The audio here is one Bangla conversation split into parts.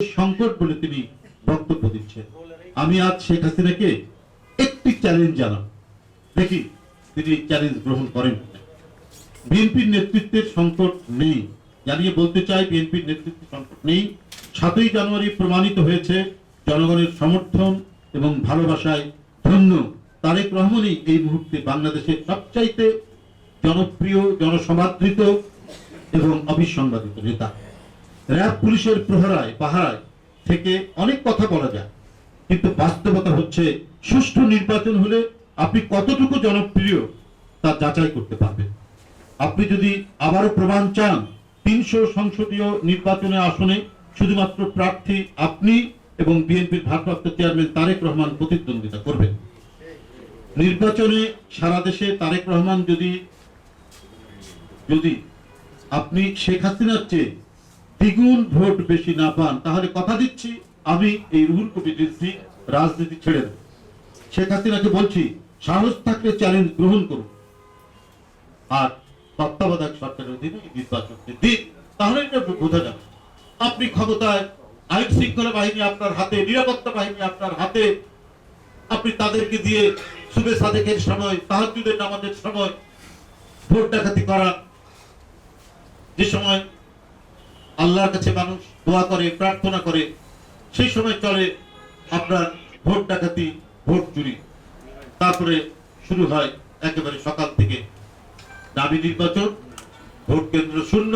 সংকট বলে তিনি বক্তব্য দিচ্ছেন। আমি আজ শেখ হাসিনাকে একটি চ্যালেঞ্জ জানাব। দেখি তিনি চ্যালেঞ্জ গ্রহণ করেন বিএনপির নেতৃত্বের সংকট নেই। জানিয়ে বলতে চাই, বিএনপির নেতৃত্বের সংকট নেই। সাতই জানুয়ারি প্রমাণিত হয়েছে, জনগণের সমর্থন এবং ভালোবাসায় ধন্য তারেক রহমানই এই মুহূর্তে বাংলাদেশের সবচাইতে জনপ্রিয়, জনসমাদৃত এবং অবিসংবাদিত নেতা। র্যাব পুলিশের প্রহরায়, পাহারায় থেকে অনেক কথা বলা যায়। কিন্তু বাস্তবতা হচ্ছে, সুষ্ঠু নির্বাচন হলে আপনি কতটুকু জনপ্রিয় তা যাচাই করতে পারবেন। আপনি যদি আবারও প্রমাণ চান, তিনশো সংসদীয় নির্বাচনে আসনে শুধুমাত্র প্রার্থী আপনি এবং বিএনপির ভারপ্রাপ্ত চেয়ারম্যান তারেক রহমান প্রতিদ্বন্দ্বিতা করবেন। নির্বাচনে সারা দেশে তারেক রহমান যদি যদি আপনি শেখ হাসিনার চেয়ে দ্বিগুণ ভোট বেশি না পান, তাহলে কথা দিচ্ছি, আমি এই রুহুল কবির রিজভী রাজনীতি ছেড়ে দেব। শেখ হাসিনাকে বলছি, সাহস থাকলে চ্যালেঞ্জ গ্রহণ করুন। আর তত্ত্বাবধায়ক সরকারের অধীনে নির্বাচনকে দিন, তাহলে এটা বোঝা যাবে। আপনি ক্ষমতায় আইন শৃঙ্খলা বাহিনী আপনার হাতে, নিরাপত্তা বাহিনী আপনার হাতে, আপনি তাদেরকে দিয়ে সুবে সাদেকের সময় তাহাজুদের নামাজের সময় ভোট ডাকাতি করা যে সময় আল্লাহর কাছে মানুষ দোয়া করে, প্রার্থনা করে, সেই সময় চলে আপনার ভোট ডাকাতি, ভোট চুরি। তারপরে শুরু হয় একেবারে সকাল থেকে দাবি নির্বাচন, ভোট কেন্দ্র শূন্য,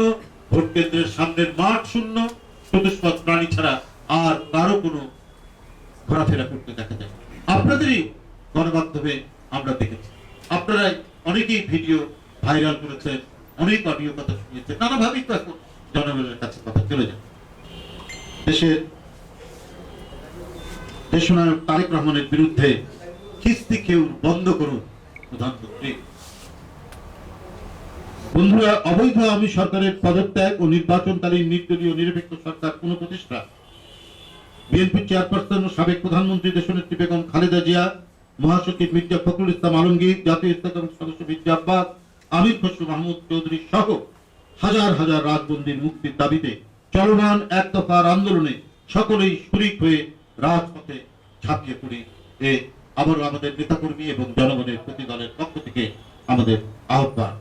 ভোট কেন্দ্রের সামনের মাঠ শূন্য, চতুষ্পদ প্রাণী ছাড়া আর কারও কোনো ঘোরাফেরা করতে দেখা যায় আপনাদেরই গণমাধ্যমে আমরা দেখেছি। আপনারাই অনেকেই ভিডিও ভাইরাল করেছেন, অনেক অডিও কথা শুনিয়েছেন, নানাভাবেই তো এখন জনগণের কাছে কথা চলে যায় দেশের দেশনায়ক তারেক রহমানের বিরুদ্ধে কিস্তি কেউ বন্ধ করুন, প্রধানমন্ত্রী। বন্ধুরা, অবৈধ আমি সরকারের পদত্যাগ ও নির্বাচনকালীন নির্দলীয় নিরপেক্ষ সরকার কোন প্রতিষ্ঠা। বিএনপি চেয়ারপারসন ও সাবেক প্রধানমন্ত্রী দেশনেত্রী বেগম খালেদা জিয়া, মহাসচিব মির্জা ফখরুল ইসলাম আলমগীর, জাতীয় স্থায়ী সদস্য মির্জা আব্বাস, আমির খসরু মাহমুদ চৌধুরী সহ হাজার হাজার রাজবন্দির মুক্তির দাবিতে চলমান এক দফার আন্দোলনে সকলেই শরিক হয়ে রাজপথে ঝাঁপিয়ে পড়ি। এ আবারও আমাদের নেতাকর্মী এবং জনগণের প্রতি দলের পক্ষ থেকে আমাদের আহ্বান।